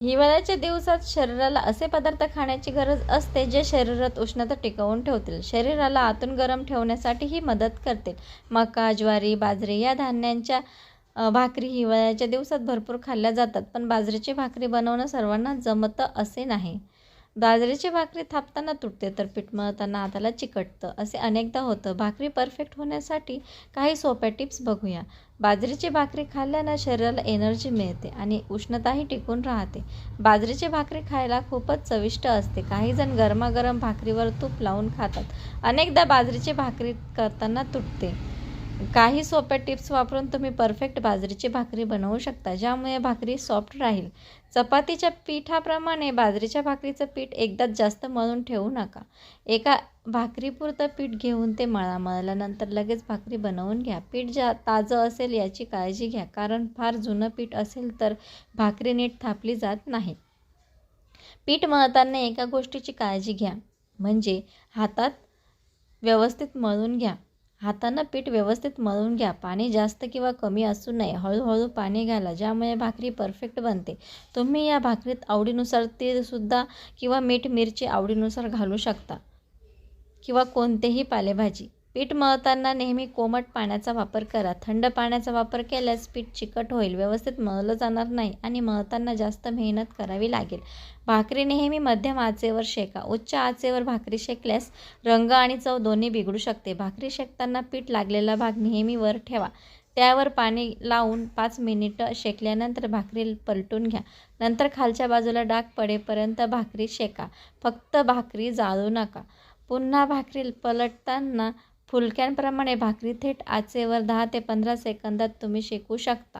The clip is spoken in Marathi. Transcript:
हिवाळ्याच्या दिवसात शरीराला असे पदार्थ खाण्याची गरज असते जे शरीरात उष्णता टिकवून ठेवतील. शरीराला आतून गरम ठेवण्यासाठी ही मदत करतील. मका ज्वारी बाजरी या धान्यांच्या भाकरी हिवाळ्याच्या दिवसात भरपूर खाल्ल्या जातात पण बाजरीची भाकरी बनवणं सर्वांना जमतं असे नाही. बाजरीची भाकरी थापताना तुटते तर पीठ मळताना हाताला चिकटतं. असे अनेकदा होतं. भाकरी परफेक्ट होण्यासाठी काही सोप्या टिप्स बघूया. बाजरीची भाकरी खाल्ल्यानं शरीराला एनर्जी मिळते आणि उष्णताही टिकून राहते. बाजरीची भाकरी खायला खूपच चविष्ट असते. काही जण गरमागरम भाकरीवर तूप लावून खातात. अनेकदा बाजरीची भाकरी करताना तुटते. काही सोप्या टिप्स वापरून तुम्ही परफेक्ट बाजरीची भाकरी बनवू शकता ज्यामुळे भाकरी सॉफ्ट राहील. चपातीच्या पिठाप्रमाणे बाजरीच्या भाकरीचं पीठ एकदाच जास्त मळून ठेवू नका. एका भाकरीपुरतं पीठ घेऊन ते मळा मळल्यानंतर लगेच भाकरी बनवून घ्या. पीठ ज्या ताजं असेल याची काळजी घ्या कारण फार जुनं पीठ असेल तर भाकरी नीट थापली जात नाही. पीठ मळताना एका गोष्टीची काळजी घ्या म्हणजे हातात व्यवस्थित मळून घ्या. हातानं पीठ व्यवस्थित मळून घ्या. पाणी जास्त किंवा कमी असू नये. हळूहळू पाणी घाला ज्यामुळे भाकरी परफेक्ट बनते. तुम्ही या भाकरीत आवडीनुसार तीळसुद्धा किंवा मीठ मिरची आवडीनुसार घालू शकता किंवा कोणतेही पालेभाजी. पीठ मळताना नेहमी कोमट पाण्याचा वापर करा. थंड पाण्याचा वापर केल्यास पीठ चिकट होईल व्यवस्थित मळलं जाणार नाही आणि मळताना जास्त मेहनत करावी लागेल. भाकरी नेहमी मध्यम आचेवर शेका. उच्च आचेवर भाकरी शेकल्यास रंग आणि चव दोन्ही बिघडू शकते. भाकरी शेकताना पीठ लागलेला भाग नेहमी वर ठेवा. त्यावर पाणी लावून पाच मिनिटं शेकल्यानंतर भाकरी पलटून घ्या. नंतर खालच्या बाजूला डाग पडेपर्यंत भाकरी शेका. फक्त भाकरी जाळू नका. पुन्हा भाकरी पलटताना फुलक्यांप्रमाणे भाकरी थेट आचेवर दहा ते पंधरा सेकंदात तुम्ही शेकू शकता.